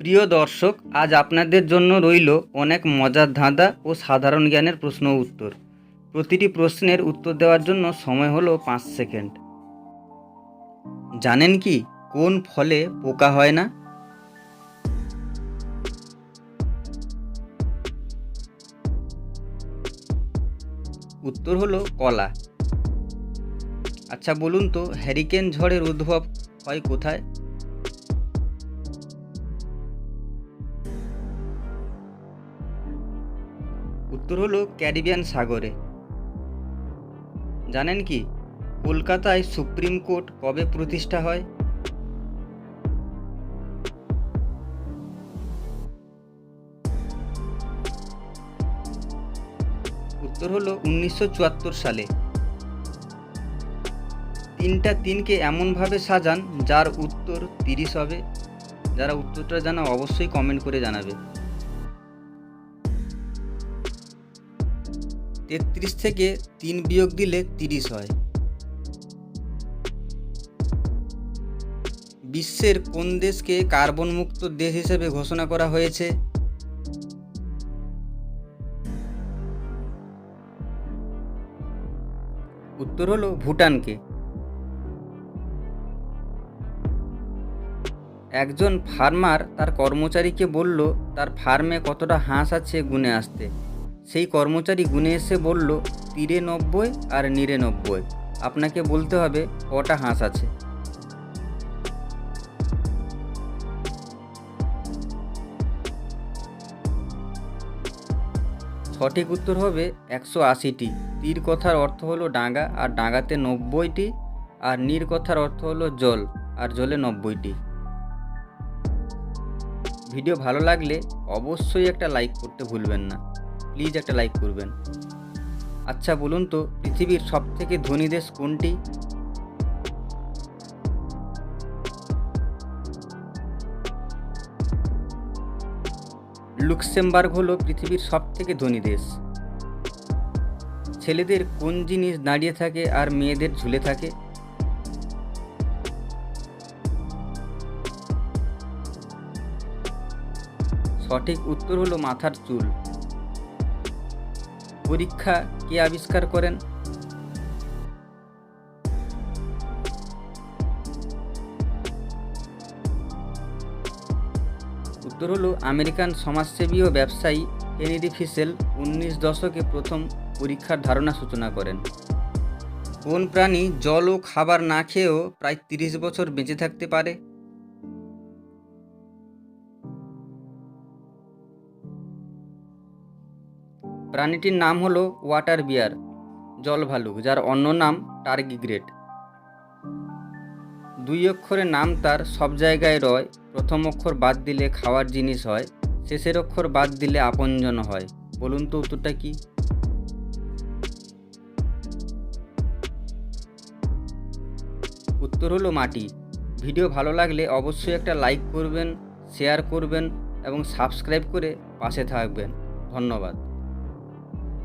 প্রিয় দর্শক, আজ আপনাদের জন্য রইল অনেক মজার ধাঁধা ও সাধারণ জ্ঞানের প্রশ্ন উত্তর। প্রতিটি প্রশ্নের উত্তর দেওয়ার জন্য সময় হলো পাঁচ সেকেন্ড। জানেন কি, কোন ফলে পোকা হয় না? উত্তর হলো কলা। আচ্ছা বলুন তো হ্যারিকেন ঝড়ের উদ্ভব হয় কোথায়? উত্তর হলো ক্যারিবিয়ান সাগরে। জানেন কি, কলকাতায় সুপ্রিম কোর্ট কবে প্রতিষ্ঠা হয়? উত্তর হলো উনিশশো চুয়াত্তর সালে। তিনটা তিনকে এমনভাবে সাজান, যার উত্তর তিরিশ হবে। যারা উত্তরটা জানা অবশ্যই কমেন্ট করে জানাবে। তেত্রিশ থেকে তিন বিয়োগ দিলে তিরিশ হয়। বিশ্বের কোন দেশকে কার্বন মুক্ত দেশ হিসেবে ঘোষণা করা হয়েছে? উত্তর হলো ভুটানকে। একজন ফার্মার তার কর্মচারীকে বলল, তার ফার্মে কতটা হাঁস আছে গুনে আসতে। সেই কর্মচারী গুনে এসে বলল তীরে নব্বই আর নিরানব্বই। আপনাকে বলতে হবে, কটা হাঁস আছে। সঠিক উত্তর হবে একশো আশিটি। তীর কথার অর্থ হলো ডাঙ্গা, আর ডাঙ্গাতে নব্বইটি, আর নীর কথার অর্থ হলো জল, আর জলে নব্বইটি। ভিডিও ভালো লাগলে অবশ্যই একটা লাইক করতে ভুলবেন না। প্লিজ একটা লাইক করবেন। আচ্ছা বলুন তো, পৃথিবীর সব থেকে ধনী দেশ কোনটি? লুক্সেমবার্গ হলো পৃথিবীর সব থেকে ধনী দেশ। ছেলেদের কোন জিনিস দাঁড়িয়ে থাকে আর মেয়েদের ঝুলে থাকে? সঠিক উত্তর হলো মাথার চুল। পরীক্ষা কে আবিষ্কার করেন? উত্তর হলো আমেরিকান সমাজসেবী ও ব্যবসায়ী হেনরি ফিসেল উনিশ দশকে প্রথম পরীক্ষার ধারণা সূচনা করেন। কোন প্রাণী, জল ও খাবার না খেয়েও প্রায় তিরিশ বছর বেঁচে থাকতে পারে। প্রাণীটির নাম হলো ওয়াটার বিয়ার, জল ভালুক, যার অন্য নাম টার্গিগ্রেট দুই অক্ষরের নাম তার সব জায়গায় রয়, প্রথম অক্ষর বাদ দিলে খাওয়ার জিনিস হয়, শেষের অক্ষর বাদ দিলে আপনজন হয়। বলুন তো উত্তরটা কি? উত্তর হলো মাটি। ভিডিও ভালো লাগলে অবশ্যই একটা লাইক করবেন, শেয়ার করবেন এবং সাবস্ক্রাইব করে পাশে থাকবেন। ধন্যবাদ।